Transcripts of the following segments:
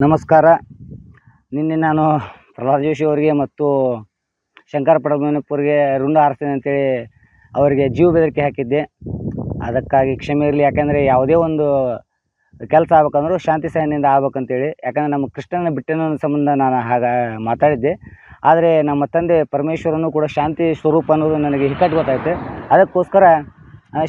ನಮಸ್ಕಾರ. ನಿನ್ನೆ ನಾನು ಪ್ರಹ್ಲಾದ್ ಜೋಶಿ ಅವರಿಗೆ ಮತ್ತು ಶಂಕರ ಪಡಮನಪ್ಪರಿಗೆ ರುಂಡ ಹಾರಿಸ್ತೇನೆ ಅಂತೇಳಿ ಅವರಿಗೆ ಜೀವ ಬೆದರಿಕೆ ಹಾಕಿದ್ದೆ. ಅದಕ್ಕಾಗಿ ಕ್ಷಮೆ ಇರಲಿ, ಯಾಕಂದರೆ ಯಾವುದೇ ಒಂದು ಕೆಲಸ ಆಗ್ಬೇಕಂದ್ರೂ ಶಾಂತಿ ಸಹನೆಯಿಂದ ಆಗ್ಬೇಕಂತೇಳಿ. ಯಾಕಂದರೆ ನಮ್ಮ ಕೃಷ್ಣನ ಬಿಟ್ಟನ ಸಂಬಂಧ ನಾನು ಹಾಗೆ ಮಾತಾಡಿದ್ದೆ. ಆದರೆ ನಮ್ಮ ತಂದೆ ಪರಮೇಶ್ವರನು ಕೂಡ ಶಾಂತಿ ಸ್ವರೂಪ ಅನ್ನೋದು ನನಗೆ ಹಿಕ್ಕಟ್ಟು ಗೊತ್ತಾಯಿತು. ಅದಕ್ಕೋಸ್ಕರ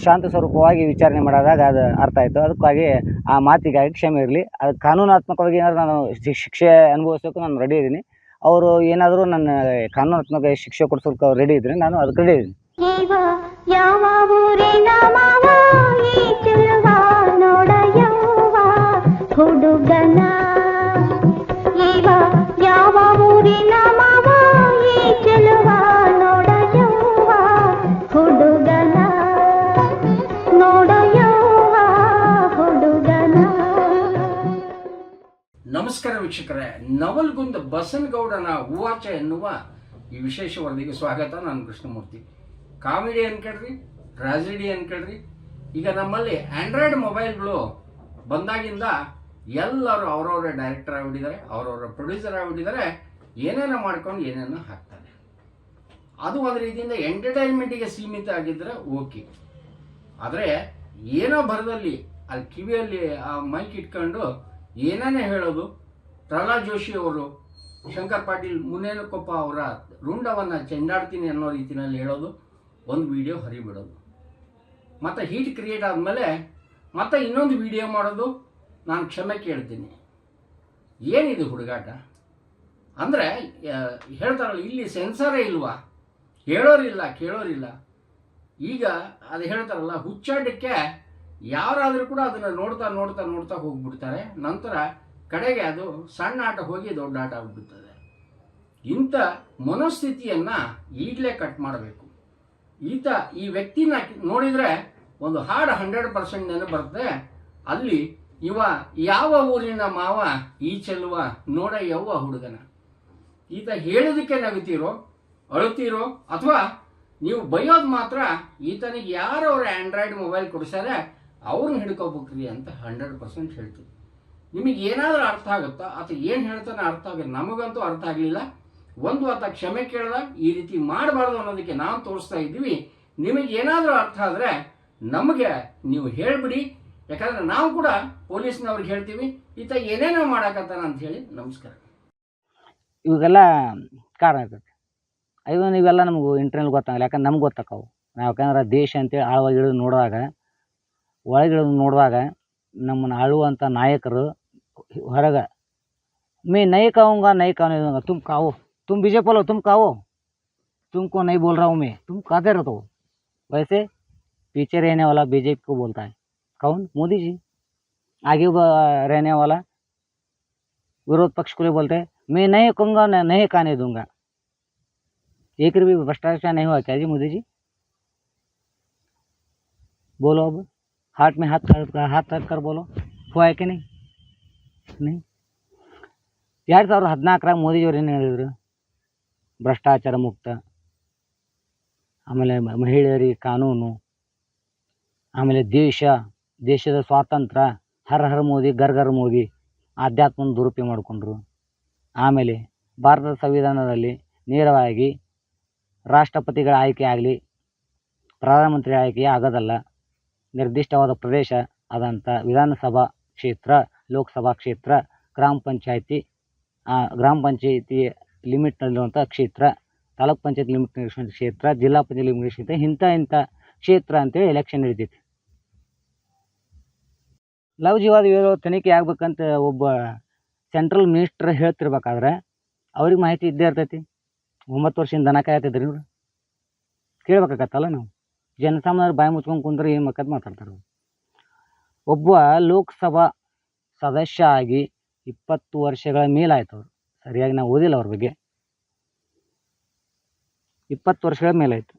ಶಾಂತ ಸ್ವರೂಪವಾಗಿ ವಿಚಾರಣೆ ಮಾಡಿದಾಗ ಅದು ಅರ್ಥ ಆಯಿತು. ಅದಕ್ಕಾಗಿ ಆ ಮಾತಿಗಾಗಿ ಕ್ಷಮೆ ಇರಲಿ. ಅದು ಕಾನೂನಾತ್ಮಕವಾಗಿ ಏನಾದರೂ ನಾನು ಶಿಕ್ಷೆ ಅನುಭವಿಸೋಕೆ ನಾನು ರೆಡಿ ಇದ್ದೀನಿ ಅವರು ಏನಾದರೂ ನನ್ನ ಕಾನೂನಾತ್ಮಕ ಶಿಕ್ಷೆ ಕೊಡ್ಸೋಕೆ ರೆಡಿ ಇದ್ದರೆ ನಾನು ಅದಕ್ಕೆ ರೆಡಿ ಇದ್ದೀನಿ ವೀಕ್ಷಕರೇ, ನವಲ್ಗುಂದ ಬಸನ್ಗೌಡನ ಹೂವಾಚ ಎನ್ನುವ ಈ ವಿಶೇಷ ವರದಿಗೆ ಸ್ವಾಗತ. ನಾನು ಕೃಷ್ಣಮೂರ್ತಿ. ಕಾಮಿಡಿ ಅನ್ಕಡ್ರಿ ಟ್ರಾಜಿಡಿ ಅನ್ಕಡ್ರಿ ಈಗ ನಮ್ಮಲ್ಲಿ ಆಂಡ್ರಾಯ್ಡ್ ಮೊಬೈಲ್ಗಳು ಬಂದಾಗಿಂದ ಎಲ್ಲರೂ ಅವರವರ ಡೈರೆಕ್ಟರ್ ಆಗಿಬಿಟ್ಟಿದ್ದಾರೆ, ಅವರವರ ಪ್ರೊಡ್ಯೂಸರ್ ಆಗಿಬಿಟ್ಟಿದ್ದಾರೆ. ಏನೇನೋ ಮಾಡ್ಕೊಂಡು ಏನೇನೋ ಹಾಕ್ತಾರೆ. ಅದು ಒಂದು ರೀತಿಯಿಂದ ಎಂಟರ್ಟೈನ್ಮೆಂಟಿಗೆ ಸೀಮಿತ ಆಗಿದ್ದರೆ ಓಕೆ. ಆದರೆ ಏನೋ ಭರದಲ್ಲಿ, ಅಲ್ಲಿ ಕಿವಿಯಲ್ಲಿ ಆ ಮೈಕ್ ಇಟ್ಕೊಂಡು ಏನೇನೇ ಹೇಳೋದು ಪ್ರಹ್ಲಾದ್ ಜೋಶಿ ಅವರು ಶಂಕರ್ ಪಾಟೀಲ್ ಮುನೇನಕೊಪ್ಪ ಅವರ ರುಂಡವನ್ನು ಚೆಂಡಾಡ್ತೀನಿ ಅನ್ನೋ ರೀತಿಯಲ್ಲಿ ಹೇಳೋದು, ಒಂದು ವಿಡಿಯೋ ಹರಿಬಿಡೋದು. ಮತ್ತು ಹೀಟ್ ಕ್ರಿಯೇಟ್ ಆದಮೇಲೆ ಮತ್ತೆ ಇನ್ನೊಂದು ವಿಡಿಯೋ ಮಾಡೋದು ನಾನು ಕ್ಷಮೆ ಕೇಳ್ತೀನಿ. ಏನಿದು ಹುಡುಗಾಟ? ಅಂದರೆ ಹೇಳ್ತಾರಲ್ಲ, ಇಲ್ಲಿ ಸೆನ್ಸರೇ ಇಲ್ವಾ? ಹೇಳೋರಿಲ್ಲ, ಕೇಳೋರಿಲ್ಲ. ಈಗ ಅದು ಹೇಳ್ತಾರಲ್ಲ, ಹುಚ್ಚಾಟಕ್ಕೆ ಯಾರಾದರೂ ಕೂಡ ಅದನ್ನು ನೋಡ್ತಾ ನೋಡ್ತಾ ನೋಡ್ತಾ ಹೋಗ್ಬಿಡ್ತಾರೆ. ನಂತರ ಕಡೆಗೆ ಅದು ಸಣ್ಣ ಆಟ ಹೋಗಿ ದೊಡ್ಡ ಆಟ ಆಗ್ಬಿಡ್ತದೆ. ಇಂಥ ಮನೋಸ್ಥಿತಿಯನ್ನು ಈಗಲೇ ಕಟ್ ಮಾಡಬೇಕು. ಈತ ಈ ವ್ಯಕ್ತಿನ ನೋಡಿದರೆ ಒಂದು ಹಾಡು ಹಂಡ್ರೆಡ್ ಪರ್ಸೆಂಟ್ ನೆನಪು ಬರುತ್ತೆ. ಅಲ್ಲಿ ಇವ ಯಾವ ಊರಿನ ಮಾವ ಈ ಚೆಲ್ಲುವ ನೋಡ ಯಾವ ಹುಡುಗನ. ಈತ ಹೇಳೋದಕ್ಕೆ ನಗುತ್ತೀರೋ, ಅಳುತ್ತೀರೋ, ಅಥವಾ ನೀವು ಬೈಯೋದು ಮಾತ್ರ ಈತನಿಗೆ ಯಾರು ಆಂಡ್ರಾಯ್ಡ್ ಮೊಬೈಲ್ ಕೊಡಿಸ್ಯಾರೆ ಅವ್ರನ್ನ ಹಿಡ್ಕೋಬೇಕ್ರಿ ಅಂತ ಹಂಡ್ರೆಡ್ ಪರ್ಸೆಂಟ್ ಹೇಳ್ತೀವಿ ನಿಮಗೆ ಏನಾದರೂ ಅರ್ಥ ಆಗುತ್ತಾ? ಅಥವಾ ಏನು ಹೇಳ್ತಾನೆ ಅರ್ಥ ಆಗಲ್ಲ ನಮಗಂತೂ ಅರ್ಥ ಆಗಲಿಲ್ಲ. ಒಂದು ಆತ ಕ್ಷಮೆ ಕೇಳಿದಾಗ ಈ ರೀತಿ ಮಾಡಬಾರ್ದು ಅನ್ನೋದಕ್ಕೆ ನಾವು ತೋರಿಸ್ತಾ ಇದ್ದೀವಿ. ನಿಮಗೆ ಏನಾದರೂ ಅರ್ಥ ಆದರೆ ನಮಗೆ ನೀವು ಹೇಳಿಬಿಡಿ. ಯಾಕಂದ್ರೆ ನಾವು ಕೂಡ ಪೊಲೀಸ್ನವ್ರಿಗೆ ಹೇಳ್ತೀವಿ. ಈತ ಏನೇನೋ ಮಾಡಾಕತ್ತಾನ ಅಂತ ಹೇಳಿ ನಮಸ್ಕಾರ. ಇವಾಗೆಲ್ಲ ಕಾರಣ ಇರ್ತೈತಿ. ಐವನ್ ಇವೆಲ್ಲ ನಮಗೂ ಇಂಟರ್ನಲ್ ಗೊತ್ತಾಗಲ್ಲ. ಯಾಕಂದ್ರೆ ನಮ್ಗೆ ಗೊತ್ತಾಕವು. ನಾವು ಯಾಕಂದ್ರೆ ದೇಶ ಅಂತೇಳಿ ಆಳವಾಗಿ ಇಳಿದು ನೋಡಿದಾಗ ಒಳಗಿಳಿದು ನೋಡಿದಾಗ ನಮ್ಮನ್ನು ಆಳುವಂಥ ನಾಯಕರು ಹೊರಗೆ मैं नहीं कहूँगा नहीं कहने दूंगा तुम कहो तुम बीजेपी लो तुम कहो तुमको नहीं बोल रहा हूँ मैं तुम कहते रहो वैसे पीछे रहने वाला बीजेपी को बोलता है कौन मोदी जी आगे ब- रहने वाला विरोध पक्ष को बोलते हैं मैं नहीं कहूँगा न- नहीं कहने दूंगा एक भी भ्रष्टाचार नहीं हुआ क्या जी मोदी जी बोलो अब हाथ में हाथ कर हाथ रख कर बोलो हुआ है कि नहीं नहीं ಎರಡು ಸಾವಿರದ ಹದಿನಾಲ್ಕರಾಗ ಮೋದಿಜಿಯವ್ರು ಏನು ಹೇಳಿದರು? ಭ್ರಷ್ಟಾಚಾರ ಮುಕ್ತ, ಆಮೇಲೆ ಮಹಿಳೆಯರಿಗೆ ಕಾನೂನು, ಆಮೇಲೆ ದೇಶ, ದೇಶದ ಸ್ವಾತಂತ್ರ್ಯ, ಹರ ಹರ ಮೋದಿ, ಗರ್ ಗರ್ ಮೋದಿ, ಆಧ್ಯಾತ್ಮನ ದುರುಪಯೋಗ ಮಾಡಿಕೊಂಡ್ರು. ಆಮೇಲೆ ಭಾರತದ ಸಂವಿಧಾನದಲ್ಲಿ ನೇರವಾಗಿ ರಾಷ್ಟ್ರಪತಿಗಳ ಆಯ್ಕೆ ಆಗಲಿ, ಪ್ರಧಾನಮಂತ್ರಿ ಆಯ್ಕೆ ಆಗೋದಲ್ಲ, ನಿರ್ದಿಷ್ಟವಾದ ಪ್ರದೇಶ ಆದಂಥ ವಿಧಾನಸಭಾ ಕ್ಷೇತ್ರ ಲೋಕಸಭಾ ಕ್ಷೇತ್ರ, ಗ್ರಾಮ ಪಂಚಾಯಿತಿ ಗ್ರಾಮ ಪಂಚಾಯಿತಿ ಲಿಮಿಟ್ನಲ್ಲಿರುವಂಥ ಕ್ಷೇತ್ರ, ತಾಲೂಕ್ ಪಂಚಾಯತ್ ಲಿಮಿಟ್ ಕ್ಷೇತ್ರ, ಜಿಲ್ಲಾ ಪಂಚಾಯತ್ ಲಿಮಿಟ್ ಕ್ಷೇತ್ರ, ಇಂಥ ಇಂಥ ಕ್ಷೇತ್ರ ಅಂತೇಳಿ ಎಲೆಕ್ಷನ್ ನಡೀತೈತಿ. ಲವ್ ಜಿವಾದ ವಿರೋಧ ತನಿಖೆ ಆಗ್ಬೇಕಂತ ಒಬ್ಬ ಸೆಂಟ್ರಲ್ ಮಿನಿಸ್ಟರ್ ಹೇಳ್ತಿರ್ಬೇಕಾದ್ರೆ ಅವ್ರಿಗೆ ಮಾಹಿತಿ ಇದ್ದೇ ಇರ್ತೈತಿ. ಒಂಬತ್ತು ವರ್ಷದಿಂದ ದನ ಕಾಯತ್ತಿದ್ರಿ ಇವ್ರು. ಕೇಳ್ಬೇಕಾಗತ್ತಲ್ಲ ನಾವು? ಜನಸಾಮಾನ್ಯರು ಬಾಯಿ ಮುಚ್ಕೊಂಡು ಕುಂದ್ರೆ ಏನು ಮಕ್ಕದ್ ಮಾತಾಡ್ತಾರೆ ಒಬ್ಬ ಲೋಕಸಭಾ ಸದಸ್ಯ ಆಗಿ ಇಪ್ಪತ್ತು ವರ್ಷಗಳ ಮೇಲಾಯ್ತು ಅವರು. ಸರಿಯಾಗಿ ನಾವು ಓದಿಲ್ಲ ಅವ್ರ ಬಗ್ಗೆ. ಇಪ್ಪತ್ತು ವರ್ಷಗಳ ಮೇಲಾಯಿತು.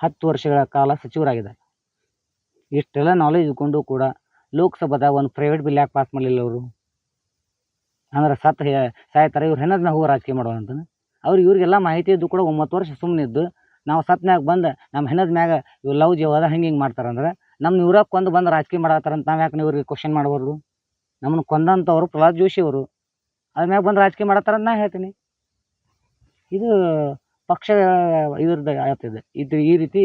ಹತ್ತು ವರ್ಷಗಳ ಕಾಲ ಸಚಿವರಾಗಿದ್ದಾರೆ. ಇಷ್ಟೆಲ್ಲ ನಾಲೆಜ್ ಇದ್ಕೊಂಡು ಕೂಡ ಲೋಕಸಭಾದ ಒಂದು ಪ್ರೈವೇಟ್ ಬಿಲ್ ಯಾಕೆ ಪಾಸ್ ಮಾಡಲಿಲ್ಲ ಅವರು? ಅಂದ್ರೆ ಸತ್ ಸಾಯ್ತಾರೆ, ಇವ್ರು ಹೆಣ್ಣದ್ ನಾವು ರಾಜಕೀಯ ಮಾಡೋಣ ಅಂತಂದು ಅವ್ರು ಇವ್ರಿಗೆಲ್ಲ ಮಾಹಿತಿ ಇದ್ದು ಕೂಡ ಒಂಬತ್ತು ವರ್ಷ ಸುಮ್ಮನೆ ಇದ್ದು ನಾವು ಸತ್ನ್ಯಾಗ ಬಂದು ನಮ್ಮ ಹೆಣ್ಣದ ಮ್ಯಾಗ ಇವ್ ಲವ್ ಜೀವದ ಹಂಗೆ ಹಿಂಗೆ ಮಾಡ್ತಾರಂದ್ರೆ ನಮ್ಮ ಇವ್ರಕ್ಕೆ ಒಂದು ಬಂದು ರಾಜಕೀಯ ಮಾಡತ್ತಾರಂತ ನಾವು ಯಾಕೆ ಇವ್ರಿಗೆ ಕ್ವಶನ್ ಮಾಡಬಾರ್ದು? ನಮ್ಮನ್ನು ಕೊಂದಂಥವ್ರು ಪ್ರಹ್ಲಾದ್ ಜೋಶಿ ಅವರು ಅದ್ರ ಮ್ಯಾಗ ಬಂದು ರಾಜಕೀಯ ಮಾಡತ್ತಾರ ಅಂತ ನಾ ಹೇಳ್ತೀನಿ. ಇದು ಪಕ್ಷ ಇದ್ರದ್ದು ಆಗ್ತದೆ ಇದು. ಈ ರೀತಿ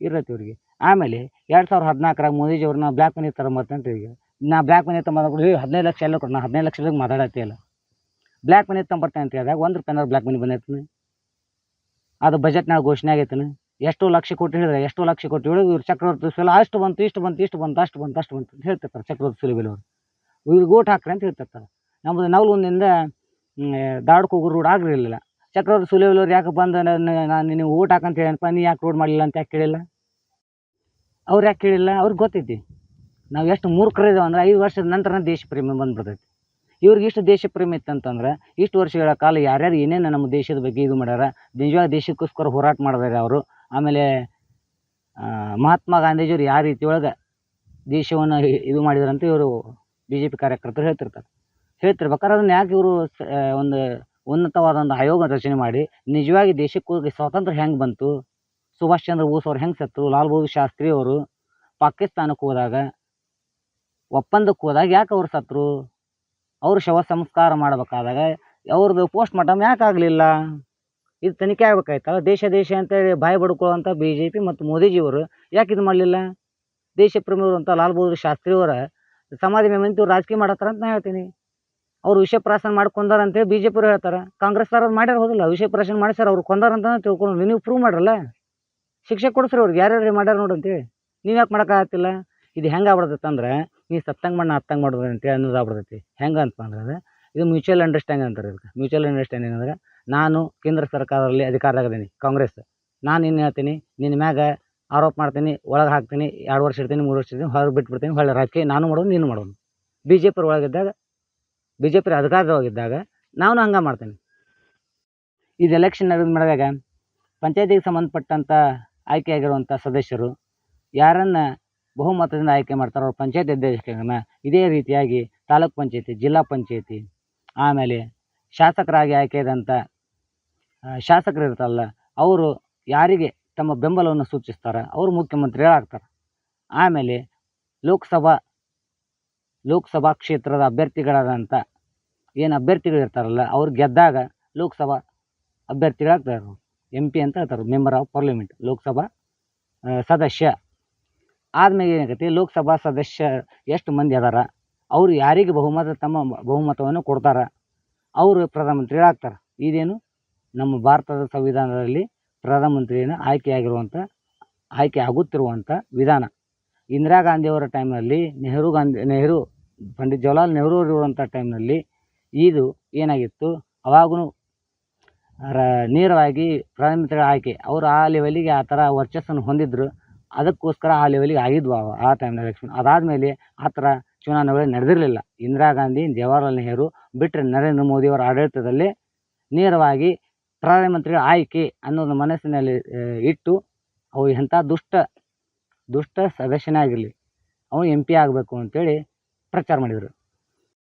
ಇರತ್ತೆ ಇವ್ರಿಗೆ. ಆಮೇಲೆ ಎರಡು ಸಾವಿರದ ಹದಿನಾಲ್ಕರಾಗ ಮೋದಿಜಿಯವ್ರನ್ನ ಬ್ಲ್ಯಾಕ್ ಮನಿ ತಗೊಂಬರ್ತಂತ ಈಗ ನಾ ಬ್ಲ್ಯಾಕ್ ಮನಿ ತಗೊಂಬ ಹದಿನೈದು ಲಕ್ಷ ಎಲ್ಲ ಕೊಡು, ನಾ ಹದಿನೈದು ಲಕ್ಷದಾಗ ಮಾತಾಡತ್ತೆ ಇಲ್ಲ ಬ್ಲ್ಯಾಕ್ ಮನಿ ತಗೊಂಬರ್ತೇನೆ ಅಂತ ಹೇಳಿದಾಗ ಒಂದು ರೂಪಾಯಿನಾರು ಬ್ಲ್ಯಾಕ್ ಮನಿ ಬಂದೈತನ? ಅದು ಬಜೆಟ್ನಾಗ ಘೋಷಣೆ ಆಗೈತನ? ಎಷ್ಟು ಲಕ್ಷ ಕೊಟ್ಟು ಹೇಳಿದ್ರೆ, ಎಷ್ಟು ಲಕ್ಷ ಕೊಟ್ಟು ಹೇಳಿದ್ರು ಇವ್ರು ಚಕ್ರವರ್ತಿ ಸುಲ ಅಷ್ಟು ಬಂತು, ಇಷ್ಟು ಬಂತು ಇಷ್ಟು ಬಂತು, ಅಷ್ಟು ಬಂತು ಅಷ್ಟು ಬಂತು ಅಂತ ಹೇಳ್ತಿರ್ತಾರೆ ಚಕ್ರವರ್ತಿ ಸುಲಿಬೆಲ್ ಅವರು ಇವ್ರಿಗೆ ಓಟ್ ಹಾಕ್ರಿ ಅಂತ ಹೇಳ್ತಿರ್ತಾರೆ ನಮ್ಮದು ನವಲುಂದಿಂದ ದಾಡ್ಕ ಹೋಗೋ ರೋಡ್ ಆಗಿರಲಿಲ್ಲ ಚಕ್ರವರ್ತಿ ಸುಲಿಬೆಲ್ ಅವ್ರು ಯಾಕೆ ಬಂದು ನಾನು ನೀವು ಓಟ್ ಹಾಕಂತ ಹೇಳಪ್ಪ ನೀ ಯಾಕೆ ರೋಡ್ ಮಾಡಲಿಲ್ಲ ಅಂತ ಯಾಕೆ ಕೇಳಿಲ್ಲ? ಅವ್ರು ಯಾಕೆ ಕೇಳಿಲ್ಲ? ಅವ್ರಿಗೆ ಗೊತ್ತೈತಿ. ನಾವು ಎಷ್ಟು ಮೂರ್ಖರಿದ್ದೇವೆ ಅಂದ್ರೆ ಐದು ವರ್ಷದ ನಂತರ ದೇಶ ಪ್ರೇಮ ಬಂದ್ಬಿಡ್ತೈತಿ. ಇವ್ರಿಗೆ ಇಷ್ಟು ದೇಶ ಪ್ರೇಮ ಇತ್ತಂತಂದ್ರೆ, ಇಷ್ಟು ವರ್ಷಗಳ ಕಾಲ ಯಾರ್ಯಾರು ಏನೇನು ನಮ್ಮ ದೇಶದ ಬಗ್ಗೆ ಇದು ಮಾಡ್ಯಾರ ನಿಜವಾದ ದೇಶಕ್ಕೋಸ್ಕರ ಹೋರಾಟ ಮಾಡಿದಾರೆ ಅವರು ಆಮೇಲೆ ಮಹಾತ್ಮ ಗಾಂಧೀಜಿಯವ್ರು ಯಾವ ರೀತಿ ಒಳಗೆ ದೇಶವನ್ನು ಇದು ಮಾಡಿದಾರಂತ ಇವರು ಬಿ ಜೆ ಪಿ ಕಾರ್ಯಕರ್ತರು ಹೇಳ್ತಿರ್ತಾರೆ. ಹೇಳ್ತಿರ್ಬೇಕಾದ್ರೆ ಅದನ್ನು ಯಾಕೆ ಇವರು ಒಂದು ಉನ್ನತವಾದ ಒಂದು ಆಯೋಗ ರಚನೆ ಮಾಡಿ ನಿಜವಾಗಿ ದೇಶಕ್ಕೋಗಿ ಸ್ವಾತಂತ್ರ್ಯ ಹೆಂಗೆ ಬಂತು? ಸುಭಾಷ್ ಚಂದ್ರ ಬೋಸ್ ಅವ್ರು ಹೆಂಗೆ ಸತ್ತರು ಲಾಲ್ ಬಹದ್ದೂರ್ ಶಾಸ್ತ್ರಿ ಅವರು ಪಾಕಿಸ್ತಾನಕ್ಕೆ ಹೋದಾಗ, ಒಪ್ಪಂದಕ್ಕೆ ಹೋದಾಗ ಯಾಕೆ ಅವ್ರು ಸತ್ತರು ಅವರು ಶವ ಸಂಸ್ಕಾರ ಮಾಡಬೇಕಾದಾಗ ಅವ್ರದ್ದು ಪೋಸ್ಟ್ ಮಾರ್ಟಮ್ ಯಾಕೆ ಆಗಲಿಲ್ಲ? ಇದು ತನಿಖೆ ಆಗ್ಬೇಕಾಯ್ತಲ್ಲ? ದೇಶ ದೇಶ ಅಂತೇಳಿ ಬಾಯಿ ಬಡ್ಕೊಳ್ಳುವಂಥ ಬಿ ಜೆ ಪಿ ಮತ್ತು ಮೋದಿಜಿಯವರು ಯಾಕೆ ಇದು ಮಾಡಲಿಲ್ಲ? ದೇಶ ಪ್ರೇಮಿಯವರು ಅಂತ ಲಾಲ್ ಬಹದ್ದೂರ್ ಶಾಸ್ತ್ರಿ ಮೇಲೆ ನಿಂತು ರಾಜಕೀಯ ಮಾಡತ್ತಾರ ಅಂತ ನಾ ಹೇಳ್ತೀನಿ. ಅವ್ರು ವಿಷಯ ಪ್ರಾಶನ ಮಾಡಿ ಕೊಂದಾರ ಅಂತೇಳಿ ಬಿ ಜೆ ಪಿರು ಹೇಳ್ತಾರೆ. ಕಾಂಗ್ರೆಸ್ ಅವ್ರು ಮಾಡ್ಯಾರ ಹೋದಿಲ್ಲ? ವಿಷಯ ಪ್ರಾಶನ ಸರ್ ಅವ್ರು ಕೊಂದಾರ ಅಂತ ತಿಳ್ಕೊಂಡು ನೀವು ಪ್ರೂವ್ ಮಾಡ್ರಲ್ಲ? ಶಿಕ್ಷೆ ಕೊಡಿಸ್ರಿ ಅವ್ರಿಗೆ. ಯಾರ್ಯಾರು ಮಾಡ್ಯಾರ ನೋಡಿ ಅಂತೇಳಿ ನೀವು ಯಾಕೆ ಮಾಡೋಕ್ಕಾಗತ್ತಿಲ್ಲ? ಇದು ಹೆಂಗೆ ಆಗ್ಬಿಡ್ತೈತೆ ಅಂದ್ರೆ ನೀ ಸತ್ತಂಗ ಮಣ್ಣ ಹತ್ತಂಗೆ ಮಾಡೋದು ಅಂತೇಳಿ ಅನ್ನೋದು ಆಗ್ಬಿಡ್ತೈತಿ. ಹೆಂಗೆ ಅಂತ ಅಂದ್ರೆ ಇದು ಮ್ಯೂಚುವಲ್ ಅಂಡರ್ಸ್ಟ್ಯಾಂಡಿಂಗ್ ಅಂತಾರೆ ಇದಕ್ಕೆ. ಮ್ಯೂಚುವಲ್ ಅಂಡರ್ಸ್ಟ್ಯಾಂಡಿಂಗ್ ಅಂದ್ರೆ ನಾನು ಕೇಂದ್ರ ಸರ್ಕಾರದಲ್ಲಿ ಅಧಿಕಾರದಾಗದೀನಿ ಕಾಂಗ್ರೆಸ್. ನಾನು ಏನು ಹೇಳ್ತೀನಿ ನಿನ್ನ ಮ್ಯಾಗ ಆರೋಪ ಮಾಡ್ತೀನಿ, ಒಳಗೆ ಹಾಕ್ತೀನಿ, ಎರಡು ವರ್ಷ ಇರ್ತೀನಿ ಮೂರು ವರ್ಷ ಇರ್ತೀನಿ ಹೊರಗೆ ಬಿಟ್ಬಿಡ್ತೀನಿ ಹೊಳ್ಳಿ ರಾಜಕೀಯ, ನಾನು ಮಾಡೋದು, ನೀನು ಮಾಡೋದು. ಬಿ ಜೆ ಪಿ ಒಳಗಿದ್ದಾಗ ಬಿ ಜೆ ಪಿ ಅಧಿಕಾರದೊಳಗಿದ್ದಾಗ ನಾನು ಹಂಗೆ ಮಾಡ್ತೀನಿ. ಇದು ಎಲೆಕ್ಷನ್ ನಡೆದು ಮಾಡಿದಾಗ ಪಂಚಾಯತಿಗೆ ಸಂಬಂಧಪಟ್ಟಂಥ ಆಯ್ಕೆಯಾಗಿರುವಂಥ ಸದಸ್ಯರು ಯಾರನ್ನು ಬಹುಮತದಿಂದ ಆಯ್ಕೆ ಮಾಡ್ತಾರೋ ಅವ್ರ ಪಂಚಾಯತ್ ಅಧ್ಯಕ್ಷರನ್ನ ಇದೇ ರೀತಿಯಾಗಿ ತಾಲೂಕ್ ಪಂಚಾಯತಿ, ಜಿಲ್ಲಾ ಪಂಚಾಯತಿ, ಆಮೇಲೆ ಶಾಸಕರಾಗಿ ಆಯ್ಕೆಯಾದಂಥ ಶಾಸಕರು ಇರ್ತಾರಲ್ಲ ಅವರು ಯಾರಿಗೆ ತಮ್ಮ ಬೆಂಬಲವನ್ನು ಸೂಚಿಸ್ತಾರೆ. ಅವರು ಮುಖ್ಯಮಂತ್ರಿಗಳಾಗ್ತಾರೆ ಆಮೇಲೆ ಲೋಕಸಭಾ ಲೋಕಸಭಾ ಕ್ಷೇತ್ರದ ಅಭ್ಯರ್ಥಿಗಳಾದಂಥ ಏನು ಅಭ್ಯರ್ಥಿಗಳಿರ್ತಾರಲ್ಲ ಅವ್ರು ಗೆದ್ದಾಗ ಲೋಕಸಭಾ ಅಭ್ಯರ್ಥಿಗಳಾಗ್ತಾರೆ ಎಂ ಪಿ ಅಂತ ಹೇಳ್ತಾರೆ ಮೆಂಬರ್ ಆಫ್ ಪಾರ್ಲಿಮೆಂಟ್, ಲೋಕಸಭಾ ಸದಸ್ಯ. ಆದ್ಮೇಲೆ ಏನಾಗೈತಿ ಲೋಕಸಭಾ ಸದಸ್ಯ ಎಷ್ಟು ಮಂದಿ ಅದಾರ, ಅವರು ಯಾರಿಗೆ ಬಹುಮತ, ತಮ್ಮ ಬಹುಮತವನ್ನು ಕೊಡ್ತಾರ, ಅವರು ಪ್ರಧಾನಮಂತ್ರಿಗಳಾಗ್ತಾರೆ. ಇದೇನು? ನಮ್ಮ ಭಾರತದ ಸಂವಿಧಾನದಲ್ಲಿ ಪ್ರಧಾನಮಂತ್ರಿಯನ್ನು ಆಯ್ಕೆಯಾಗಿರುವಂಥ ಆಯ್ಕೆ ಆಗುತ್ತಿರುವಂಥ ವಿಧಾನ. ಇಂದಿರಾ ಗಾಂಧಿಯವರ ಟೈಮ್ನಲ್ಲಿ ನೆಹರು ಗಾಂಧಿ, ನೆಹರು, ಪಂಡಿತ್ ಜವಾಹರ್ಲಾಲ್ ನೆಹರು ಇರುವಂಥ ಟೈಮ್ನಲ್ಲಿ ಇದು ಏನಾಗಿತ್ತು? ಅವಾಗೂ ರ, ನೇರವಾಗಿ ಪ್ರಧಾನಮಂತ್ರಿಗಳ ಆಯ್ಕೆ. ಅವರು ಆ ಲೆವೆಲಿಗೆ ಆ ಥರ ವರ್ಚಸ್ಸನ್ನು ಹೊಂದಿದ್ರು. ಅದಕ್ಕೋಸ್ಕರ ಆ ಲೆವೆಲಿಗೆ ಆಗಿದ್ವು ಆ ಟೈಮ್ನಲ್ಲಿ ಎಲೆಕ್ಷನ್ ಅದಾದಮೇಲೆ ಆ ಥರ ಚುನಾವಣೆಗಳು ನಡೆದಿರಲಿಲ್ಲ. ಇಂದಿರಾ ಗಾಂಧಿ, ಜವಾಹರ್ಲಾಲ್ ನೆಹರು ಬಿಟ್ಟರೆ ನರೇಂದ್ರ ಮೋದಿಯವರ ಆಡಳಿತದಲ್ಲಿ ನೇರವಾಗಿ ಪ್ರಧಾನಮಂತ್ರಿಗಳ ಆಯ್ಕೆ ಅನ್ನೋದು ಮನಸ್ಸಿನಲ್ಲಿ ಇಟ್ಟು ಅವು ಎಂಥ ದುಷ್ಟ ದುಷ್ಟ ಸದಸ್ಯನೇ ಆಗಿರಲಿ, ಅವನು ಎಂ ಪಿ ಆಗಬೇಕು ಅಂತೇಳಿ ಪ್ರಚಾರ ಮಾಡಿದರು.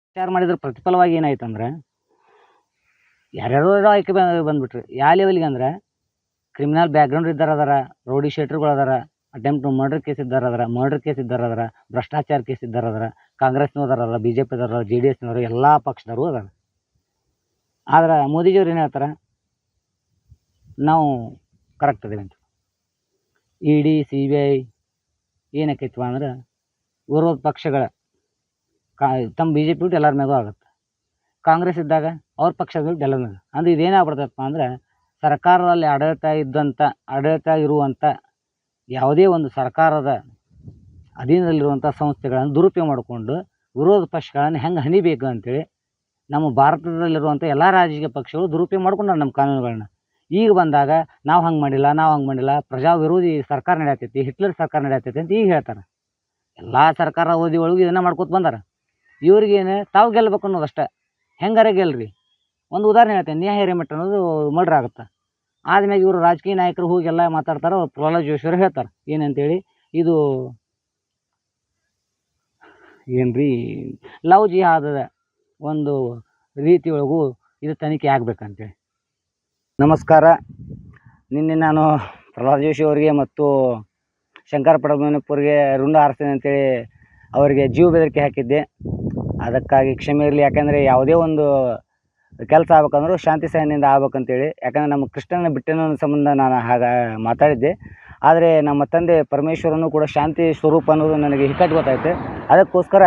ಪ್ರಚಾರ ಮಾಡಿದ್ರ ಪ್ರತಿಫಲವಾಗಿ ಏನಾಯ್ತು ಅಂದ್ರೆ ಯಾರ್ಯಾರೋ ಆಯ್ಕೆ ಬಂದ್ ಬಂದ್ಬಿಟ್ರು. ಯಾವ ಲೆವೆಲ್ಗೆ ಅಂದ್ರೆ ಕ್ರಿಮಿನಲ್ ಬ್ಯಾಕ್ಗ್ರೌಂಡ್ ಇದ್ದಾರೆ ಅದಾರ ರೌಡಿ ಶೀಟರ್ಗಳು ಅದಾರ ಅಟೆಂಪ್ಟ್ ಮರ್ಡರ್ ಕೇಸ್ ಇದ್ದಾರೆ ಅದಾರ ಮರ್ಡರ್ ಕೇಸ್ ಇದ್ದಾರೆ ಭ್ರಷ್ಟಾಚಾರ ಕೇಸ್ ಇದ್ದಾರೆ ಅದಾರ, ಕಾಂಗ್ರೆಸ್ನವ್ರು ಬಿ ಜೆ ಪಿ ಅದಾರ ಜೆ ಡಿ ಎಸ್ನವರು ಎಲ್ಲ ಪಕ್ಷದವರು ಅದಾರ. ಆದ್ರೆ ಮೋದಿಜಿಯವ್ರು ಏನು ಹೇಳ್ತಾರೆ ನಾವು ಕರೆಕ್ಟ್ ಅದೇವೆ ಅಂತ. E D C B I ಏನಕ್ಕೈತವ ಅಂದ್ರೆ ವಿರೋಧ ಪಕ್ಷಗಳ ಕಾ, ತಮ್ಮ ಬಿ ಜೆ ಪಿ ಬಿಟ್ಟು ಎಲ್ಲರ ಮ್ಯಾಗೂ ಆಗುತ್ತೆ. ಕಾಂಗ್ರೆಸ್ ಇದ್ದಾಗ ಅವ್ರ ಪಕ್ಷದ ಬಿಟ್ಟು ಎಲ್ಲರ ಮ್ಯಾಗ ಅಂದ್ರೆ ಇದೇನಾಗ್ಬಿಡ್ತಪ್ಪ ಅಂದ್ರೆ ಸರ್ಕಾರದಲ್ಲಿ ಆಡಳಿತ ಇದ್ದಂಥ ಆಡಳಿತ ಇರುವಂಥ ಯಾವುದೇ ಒಂದು ಸರ್ಕಾರದ ಅಧೀನದಲ್ಲಿರುವಂಥ ಸಂಸ್ಥೆಗಳನ್ನು ದುರುಪಯೋಗ ಮಾಡಿಕೊಂಡು ವಿರೋಧ ಪಕ್ಷಗಳನ್ನು ಹೆಂಗೆ ಹನಿಬೇಕು ಅಂತೇಳಿ ನಮ್ಮ ಭಾರತದಲ್ಲಿರುವಂಥ ಎಲ್ಲ ರಾಜಕೀಯ ಪಕ್ಷಗಳು ದುರುಪಯೋಗ ಮಾಡ್ಕೊಂಡು ನಮ್ಮ ಕಾನೂನುಗಳನ್ನ. ಈಗ ಬಂದಾಗ ನಾವು ಹಂಗೆ ಮಾಡಿಲ್ಲ, ನಾವು ಹಂಗೆ ಮಾಡಿಲ್ಲ ಪ್ರಜಾ ವಿರೋಧಿ ಸರ್ಕಾರ ನಡೆಯತೈತಿ, ಹಿಟ್ಲರ್ ಸರ್ಕಾರ ನಡೆಯತೈತಿ ಅಂತ ಈಗ ಹೇಳ್ತಾರೆ. ಎಲ್ಲ ಸರ್ಕಾರ ಅವಧಿ ಒಳಗೆ ಇದನ್ನು ಮಾಡ್ಕೊತ ಬಂದಾರ. ಇವ್ರಿಗೇನು ತಾವು ಗೆಲ್ಬೇಕು ಅನ್ನೋದು ಅಷ್ಟೇ. ಹೆಂಗಾರ ಗೆಲ್ರಿ? ಒಂದು ಉದಾಹರಣೆ ಹೇಳ್ತೇನೆ, ನ್ಯಾಯ ಹಿರೇಮಠ ಅನ್ನೋದು ಮರ್ಡ್ರ್ ಆಗುತ್ತೆ. ಆದ್ಮೇಲೆ ಇವರು ರಾಜಕೀಯ ನಾಯಕರು ಹೋಗಿ ಎಲ್ಲ ಮಾತಾಡ್ತಾರೆ ಪ್ರಹ್ಲಾದ್ ಜೋಶಿ ಅವ್ರು ಹೇಳ್ತಾರೆ, ಏನಂತೇಳಿ, ಇದು ಏನ್ರಿ, ಲವ್ ಜಿಹಾದದ ಒಂದು ರೀತಿಯೊಳಗೂ ಇದು ತನಿಖೆ ಆಗ್ಬೇಕಂತೇಳಿ. ನಮಸ್ಕಾರ. ನಿನ್ನೆ ನಾನು ಪ್ರಹ್ಲಾದ್ ಜೋಶಿ ಅವರಿಗೆ ಮತ್ತು ಶಂಕರ ಪಡಮನಪ್ಪರಿಗೆ ಋಣ ಹಾರಿಸ್ತೇನೆ ಅಂತೇಳಿ ಅವರಿಗೆ ಜೀವ ಬೆದರಿಕೆ ಹಾಕಿದ್ದೆ. ಅದಕ್ಕಾಗಿ ಕ್ಷಮೆ ಇರಲಿ, ಯಾಕಂದರೆ ಯಾವುದೇ ಒಂದು ಕೆಲಸ ಆಗ್ಬೇಕಂದ್ರೂ ಶಾಂತಿ ಸಹನೆಯಿಂದ ಆಗ್ಬೇಕಂತೇಳಿ, ಯಾಕಂದರೆ ನಮ್ಮ ಕೃಷ್ಣನ ಬಿಟ್ಟನ ಸಂಬಂಧ ನಾನು ಹಾಗ ಮಾತಾಡಿದ್ದೆ. ಆದರೆ ನಮ್ಮ ತಂದೆ ಪರಮೇಶ್ವರನು ಕೂಡ ಶಾಂತಿ ಸ್ವರೂಪ ಅನ್ನೋದು ನನಗೆ ಹಿಕ್ಕಟ್ಟು ಗೊತ್ತಾಯಿತು. ಅದಕ್ಕೋಸ್ಕರ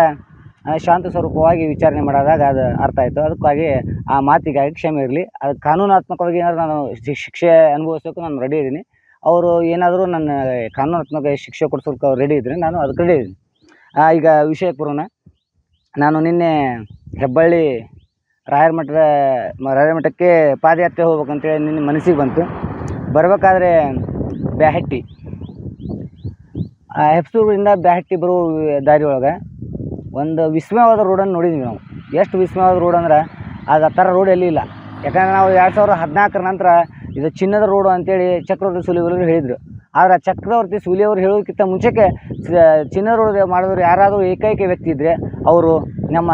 ಶಾಂತ ಸ್ವರೂಪವಾಗಿ ವಿಚಾರಣೆ ಮಾಡಿದಾಗ ಅದು ಅರ್ಥ ಆಯಿತು. ಅದಕ್ಕಾಗಿ ಆ ಮಾತಿಗಾಗಿ ಕ್ಷಮೆ ಇರಲಿ. ಅದು ಕಾನೂನಾತ್ಮಕವಾಗಿ ಏನಾದರೂ ನಾನು ಶಿಕ್ಷೆ ಅನುಭವಿಸೋಕೆ ನಾನು ರೆಡಿ ಇದ್ದೀನಿ. ಅವರು ಏನಾದರೂ ನನ್ನ ಕಾನೂನಾತ್ಮಕ ಶಿಕ್ಷೆ ಕೊಡಿಸೋಕೆ ಅವ್ರು ರೆಡಿ ಇದ್ದರೆ ನಾನು ಅದಕ್ಕೆ ರೆಡಿ ಇದ್ದೀನಿ. ಈಗ ವಿಷಯಕ್ಕೆ ಬರೋಣ. ನಾನು ನಿನ್ನೆ ಹೆಬ್ಬಳ್ಳಿ ರಾಯರ ಮಠದ, ರಾಯರ ಮಠಕ್ಕೆ ಪಾದಯಾತ್ರೆ ಹೋಗ್ಬೇಕಂತೇಳಿ ನಿನ್ನೆ ಮನಸ್ಸಿಗೆ ಬಂತು. ಬರಬೇಕಾದ್ರೆ ಬ್ಯಾಹಟ್ಟಿ. ಹೆಪ್ಸೂರಿಂದ ಬ್ಯಾಹಟ್ಟಿ ಬರೋ ದಾರಿ ಒಳಗೆ ಒಂದು ವಿಸ್ಮಯವಾದ ರೋಡನ್ನು ನೋಡಿದ್ವಿ ನಾವು. ಎಷ್ಟು ವಿಸ್ಮಯವಾದ ರೋಡ್ ಅಂದ್ರೆ ಅದು ಆ ಥರ ರೋಡ್ ಎಲ್ಲಿ ಇಲ್ಲ ಯಾಕಂದ್ರೆ ನಾವು ಎರಡು ಸಾವಿರದ ಹದಿನಾಲ್ಕರ ನಂತರ ಇದು ಚಿನ್ನದ ರೋಡು ಅಂತೇಳಿ ಚಕ್ರವರ್ತಿ ಸೂಲಿಯವರು ಹೇಳಿದರು. ಆದರೆ ಚಕ್ರವರ್ತಿ ಸುಲಿಯವರು ಹೇಳೋದಕ್ಕಿಂತ ಮುಂಚೆಗೆ ಚಿನ್ನದ ರೋಡ್ ಮಾಡಿದವರು ಯಾರಾದರೂ ಏಕೈಕ ವ್ಯಕ್ತಿ ಇದ್ದರೆ ಅವರು ನಮ್ಮ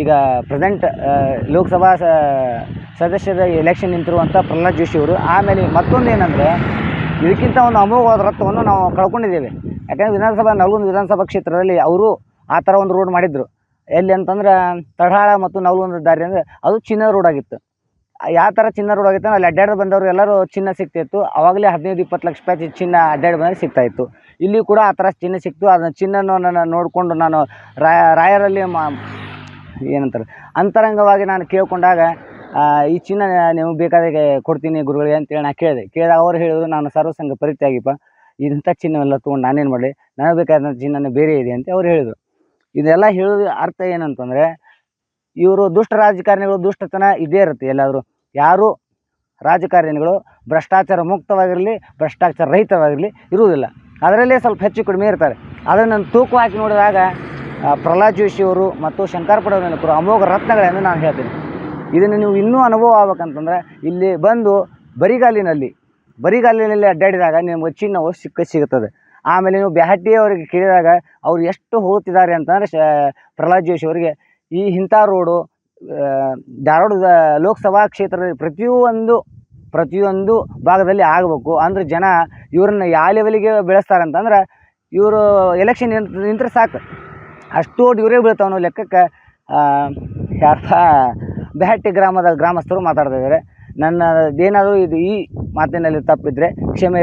ಈಗ ಪ್ರೆಸೆಂಟ್ ಲೋಕಸಭಾ ಸದಸ್ಯರ ಎಲೆಕ್ಷನ್ ನಿಂತಿರುವಂಥ ಪ್ರಹ್ಲಾದ್ ಜೋಶಿ ಅವರು. ಆಮೇಲೆ ಮತ್ತೊಂದು ಏನಂದರೆ ಇದಕ್ಕಿಂತ ಒಂದು ಅಮೋಘವಾದ ರಕ್ತವನ್ನು ನಾವು ಕಳ್ಕೊಂಡಿದ್ದೇವೆ. ಯಾಕಂದರೆ ವಿಧಾನಸಭಾ ನಲ್ಗೊಂದು ವಿಧಾನಸಭಾ ಕ್ಷೇತ್ರದಲ್ಲಿ ಅವರು ಆ ಥರ ಒಂದು ರೋಡ್ ಮಾಡಿದ್ರು. ಎಲ್ಲಿ ಅಂತಂದ್ರೆ ತಡಹಾಳ ಮತ್ತು ನವಲಗುಂದ ದಾರಿ ಅಂದರೆ ಅದು ಚಿನ್ನ ರೋಡ್ ಆಗಿತ್ತು. ಯಾವ ಥರ ಚಿನ್ನ ರೋಡ್ ಆಗಿತ್ತು ಅಲ್ಲಿ ಅಡ್ಡಾಡಿ ಬಂದವರು ಎಲ್ಲರೂ ಚಿನ್ನ ಸಿಕ್ತಿತ್ತು ಅವಾಗಲೇ ಹದಿನೈದು, ಇಪ್ಪತ್ತು ಲಕ್ಷ ರೂಪಾಯಿ ಚಿನ್ನ ಅಡ್ಡಾಡಿ ಬಂದರೆ ಸಿಗ್ತಾ ಇತ್ತು. ಇಲ್ಲಿ ಕೂಡ ಆ ಥರ ಚಿನ್ನ ಸಿಕ್ತು. ಅದನ್ನ ಚಿನ್ನನ್ನು ನಾನು ನೋಡಿಕೊಂಡು ನಾನು ರಾಯ ರಾಯರಲ್ಲಿ ಮಾ, ಏನಂತಾರೆ, ಅಂತರಂಗವಾಗಿ ನಾನು ಕೇಳ್ಕೊಂಡಾಗ ಈ ಚಿನ್ನ ನೀವು ಬೇಕಾದಾಗೆ ಕೊಡ್ತೀನಿ ಗುರುಗಳಿಗೆ ಅಂತೇಳಿ ನಾನು ಕೇಳಿದೆ. ಕೇಳಿದ ಅವ್ರು ಹೇಳಿದ್ರು, ನಾನು ಸರ್ವಸಂಗ ಪರಿತ್ಯಾಗಿಪ್ಪ. ಇಂಥ ಚಿನ್ನವೆಲ್ಲ ತೊಗೊಂಡು ನಾನೇನು ಮಾಡಲಿ? ನನಗೆ ಬೇಕಾದ ಚಿನ್ನ ಬೇರೆ ಇದೆ ಅಂತ ಅವ್ರು ಹೇಳಿದರು. ಇದೆಲ್ಲ ಹೇಳೋದು ಅರ್ಥ ಏನಂತಂದರೆ, ಇವರು ದುಷ್ಟ ರಾಜಕಾರಣಿಗಳು, ದುಷ್ಟತನ ಇದೇ ಇರುತ್ತೆ ಎಲ್ಲಾದರೂ. ಯಾರು ರಾಜಕಾರಣಿಗಳು ಭ್ರಷ್ಟಾಚಾರ ಮುಕ್ತವಾಗಿರಲಿ, ಭ್ರಷ್ಟಾಚಾರ ರಹಿತವಾಗಿರಲಿ ಇರುವುದಿಲ್ಲ. ಅದರಲ್ಲೇ ಸ್ವಲ್ಪ ಹೆಚ್ಚು ಕಡಿಮೆ ಇರ್ತಾರೆ. ಅದನ್ನು ನಾನು ತೂಕ ಹಾಕಿ ನೋಡಿದಾಗ ಪ್ರಹ್ಲಾದ್ ಜೋಶಿಯವರು ಮತ್ತು ಶಂಕರ್ ನೆನಪರು ಅಮೋಘ ರತ್ನಗಳೆಂದು ನಾನು ಹೇಳ್ತೀನಿ. ಇದನ್ನು ನೀವು ಇನ್ನೂ ಅನುಭವ ಆಗ್ಬೇಕಂತಂದ್ರೆ, ಇಲ್ಲಿ ಬಂದು ಬರಿಗಾಲಿನಲ್ಲಿ ಬರಿಗಾಲಿನಲ್ಲಿ ಅಡ್ಡಾಡಿದಾಗ ನಿಮಗೆ ಚಿನ್ನವು ಸಿಕ್ಕ, ಸಿಗುತ್ತದೆ. ಆಮೇಲೆ ನೀವು ಬ್ಯಾಹಟ್ಟಿ ಅವರಿಗೆ ಕೇಳಿದಾಗ ಅವ್ರು ಎಷ್ಟು ಹೋಗ್ತಿದ್ದಾರೆ ಅಂತಂದರೆ ಶ, ಪ್ರಹ್ಲಾದ್ ಜೋಶಿ ಅವರಿಗೆ, ಈ ಇಂಥ ರೋಡು ಧಾರವಾಡದ ಲೋಕಸಭಾ ಕ್ಷೇತ್ರದ ಪ್ರತಿಯೊಂದು ಪ್ರತಿಯೊಂದು ಭಾಗದಲ್ಲಿ ಆಗಬೇಕು. ಅಂದ್ರೆ ಜನ ಇವ್ರನ್ನ ಯಾವ ಲೆವೆಲಿಗೆ ಬೆಳೆಸ್ತಾರೆ ಅಂತಂದ್ರೆ ಇವರು ಎಲೆಕ್ಷನ್ ನಿಂತರೆ ಸಾಕು. ಅಷ್ಟು ಓಟ್ ಇವರೇ ಬೀಳ್ತಾವೆ ಅನ್ನೋ ಲೆಕ್ಕಕ್ಕೆ ಯಾರ ಬ್ಯಾಹಟ್ಟಿ ಗ್ರಾಮದ ಗ್ರಾಮಸ್ಥರು ಮಾತಾಡ್ತಾ ಇದ್ದಾರೆ. ನನ್ನ ಏನಾದರೂ ಇದು ಈ ಮಾತಿನಲ್ಲಿ ತಪ್ಪಿದ್ರೆ ಕ್ಷಮೆ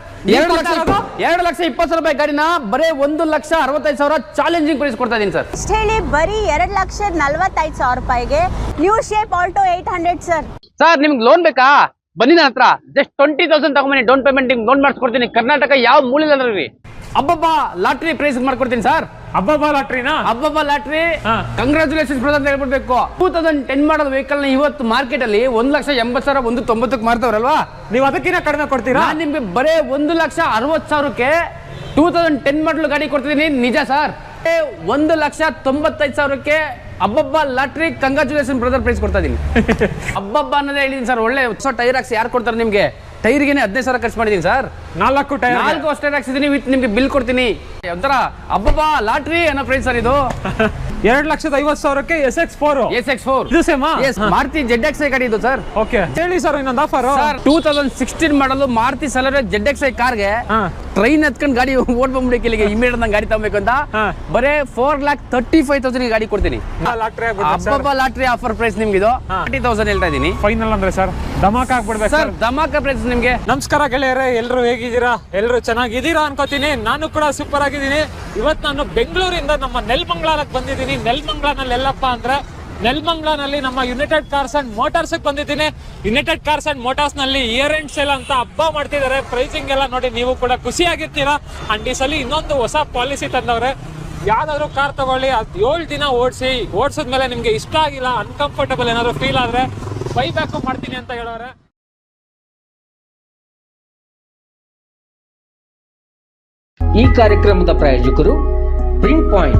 ಎರಡು ಲಕ್ಷ ಎರಡು ಲಕ್ಷ ಇಪ್ಪತ್ತು ಸಾವಿರ ರೂಪಾಯಿ ಗಾಡಿನ ಬರೀ ಒಂದು ಲಕ್ಷ ಅರವತ್ತೈದು ಸಾವಿರ ಚಾಲೆಂಜಿಂಗ್ ಪ್ರೈಸ್ ಕೊಡ್ತಾ ಇದೀನಿ ಸರ್. ಅಷ್ಟು ಹೇಳಿ ಬರೀ ಎರಡು ಲಕ್ಷ ನಲ್ವತ್ತೈದು ಸಾವಿರ ರೂಪಾಯಿಗೆ new shape Alto eight hundred sir sir ನಿಮ್ಗೆ ಲೋನ್ ಬೇಕಾ? ಬನ್ನಿ ನನ್ನ ಹತ್ರ. ಜಸ್ಟ್ ಟ್ವೆಂಟಿ ತೌಸಂಡ್ ತಗೊಂಬನ್ನಿ ಡೌನ್ ಪೇಮೆಂಟ್ ನಿಮ್ಗೆ ಲೋನ್ ಮಾಡಿಸ್ಕೊಡ್ತೀನಿ. ಕರ್ನಾಟಕ ಯಾವ ಮೂಲಿಲ್ಲ ಅಂದ್ರೆ ಅಬ್ಬಬ್ಬ ಲಾಟ್ರಿ ಪ್ರೈಸ್ ಮಾಡ್ಕೊಡ್ತೀನಿ ಸರ್. ಅಬ್ಬಬ್ಬ ಲಾಟ್ರಿನಾ? ಅಬ್ಬಬ್ಬ ಲಾಟ್ರಿ. ಕಂಗ್ರಾಚುಲೇಷನ್ ಅಂತ ಹೇಳ್ಬಿಡ್ಬೇಕು. ಟೂ ತೌಸಂಡ್ ಟೆನ್ ಮಾಡಲ್ ವೆಹಿಕಲ್ನ ಇವತ್ತು ಮಾರ್ಕೆಟ್ ಅಲ್ಲಿ ಒಂದ್ ಲಕ್ಷ ಎಂಬತ್ ಸಾವಿರ ಒಂದು ತೊಂಬತ್ತಕ್ಕೆ ಮಾರ್ತವ್ರಲ್ವಾ? ನೀವು ಅದಕ್ಕಿಂತ ಕಡಿಮೆ ಕೊಡ್ತೀರಾ? ನಾನ್ ನಿಮ್ಗೆ ಬರೇ ಒಂದು ಲಕ್ಷ ಅರವತ್ತು ಸಾವಿರಕ್ಕೆ ಟೂ ತೌಸಂಡ್ ಟೆನ್ ಮಾಡಲ್ ಗಾಡಿ ಕೊಡ್ತಿದ್ದೀನಿ. ನಿಜ ಸರ್ ಒಂದು ಲಕ್ಷ ತೊಂಬತ್ತೈದು ಸಾವಿರಕ್ಕೆ ಅಬ್ಬಬ್ಬ ಲಾಟ್ರಿ ಕಂಗ್ರಾಚುಲೇಷನ್ ಬ್ರದರ್ ಪ್ರೈಸ್ ಕೊಡ್ತಾ ಇದೀನಿ. ಅಬ್ಬಬ್ಬ ಅನ್ನೋದೇ ಹೇಳಿದೀನಿ ಸರ್ ಒಳ್ಳೆ ಹೊಸ ಟೈರ್ ಹಾಕ್ಸಿ ಯಾರು ಕೊಡ್ತಾರೆ ನಿಮ್ಗೆ? ಟೈರ್ಗೆ ಹದಿನೈದು ಸಾವಿರ ಖರ್ಚು ಮಾಡಿದೀನಿ ಸರ್. ನಾಲ್ಕು ಟೈರ್ ನಾಲ್ಕು ಅಷ್ಟೇ ಹಾಕ್ಸಿದೀನಿ ವಿತ್ ನಿಮ್ಗೆ ಬಿಲ್ ಕೊಡ್ತೀನಿ. ಒಂಥರ ಅಬ್ಬಬ್ಬಾ ಲಾಟ್ರಿ ಅನ್ನೋ ಫ್ರೆಂಡ್ ಸರ್ ಇದು. ಎರಡ್ ಲಕ್ಷದ ಐವತ್ತು ಸಾವಿರಕ್ಕೆ S X four. S X four. ಇದು ಸೇಮಾ ಮಾರುತಿ ಜೆಡ್ ಎಕ್ಸ್ ಐ ಗಾಡಿ ಇದು ಸರ್ ಓಕೆ ಹೇಳಿ ಸರ್ ಇನ್ನೊಂದು offer sir two thousand sixteen ಮಾಡಲು ಮಾರುತಿ ಸಲರ್ ಜೆಡ್ ಎಕ್ಸ್ ಐ ಕಾರ್ಗೆ. ಟ್ರೈನ್ ಹತ್ಕೊಂಡು ಗಾಡಿ ಓಡ್ ಬಂದ್ಬಿಡಿ ಇಲ್ಲಿಗೆ ಇಮಿಡಿಯೇಟ್ ನಂಗೆ ಗಾಡಿ ತಗೋಬೇಕು ಅಂತ ಬರೇ four lakh thirty five thousand ಗಾಡಿ ಕೊಡ್ತೀನಿ. ಲಾಟ್ರಿ ಆಫರ್ ಪ್ರೈಸ್ ನಿಮ್ಗೆ ಇದು. ತರ್ಟಿ ತೌಸಂಡ್ ಹೇಳ್ತಾ ಇದೀನಿ ಫೈನಲ್ ಅಂದ್ರೆ ಸರ್ ಧಮಾಕ್ ಆಗ್ಬಿಡ್ಬೇಕು ಸರ್ ಧಮಾಕ ಪ್ರೈಸ್ ನಿಮ್ಗೆ. ನಮಸ್ಕಾರ ಗೆಳೆಯರೇ ಎಲ್ಲರೂ ಹೇಗಿದ್ದೀರಾ? ಎಲ್ಲರೂ ಚೆನ್ನಾಗಿದ್ದೀರಾ ಅನ್ಕೋತೀನಿ. ನಾನು ಕೂಡ ಸೂಪರ್ ಆಗಿದ್ದೀನಿ. ಇವತ್ತು ನಾನು ಬೆಂಗಳೂರಿಂದ ನಮ್ಮ ನೆಲ್ಮಂಗ್ಲಾಲಕ್ಕೆ ಬಂದಿದ್ದೀನಿ. ನೆಲ್ಮಂಗ್ಲಾನಲ್ಲಿ ಎಲ್ಲಪ್ಪ ಅಂದ್ರೆ ನೆಲ್ಮಂಗ್ಲಾನಲ್ಲಿ ನಮ್ಮ ಯುನೈಟೆಡ್ ಕಾರ್ಸ್ ಅಂಡ್ ಮೋಟಾರ್ಸ್ ಬಂದಿದ್ದೀನಿ. ಯುನೈಟೆಡ್ ಕಾರ್ಸ್ ಅಂಡ್ ಮೋಟಾರ್ಸ್ನಲ್ಲಿ ಇಯರ್ ಎಂಡ್ ಸೇಲ್ ಅಂತ ಹಬ್ಬ ಮಾಡ್ತಿದ್ದಾರೆ. ಪ್ರೈಸಿಂಗ್ ಎಲ್ಲ ನೋಡಿ ನೀವು ಕೂಡ ಖುಷಿಯಾಗಿರ್ತೀರಾ? ಅಂಡ್ ಈ ಸಲ ಇನ್ನೊಂದು ಹೊಸ ಪಾಲಿಸಿ ತಂದವ್ರೆ. ಯಾವ್ದಾದ್ರು ಕಾರ್ ತಗೊಳ್ಳಿ. ಅದ್ ಏಳು ದಿನ ಓಡಿಸಿ, ಓಡಿಸಿದ್ಮೇಲೆ ನಿಮ್ಗೆ ಇಷ್ಟ ಆಗಿಲ್ಲ ಅನ್ಕಂಫರ್ಟಬಲ್ ಏನಾದ್ರು ಫೀಲ್ ಆದ್ರೆ ಬೈ ಬ್ಯಾಕು ಮಾಡ್ತೀನಿ ಅಂತ ಹೇಳೋರೆ ಈ ಕಾರ್ಯಕ್ರಮದ ಪ್ರಾಯೋಜಕರು ಪ್ರಿಂಟ್ ಪಾಯಿಂಟ್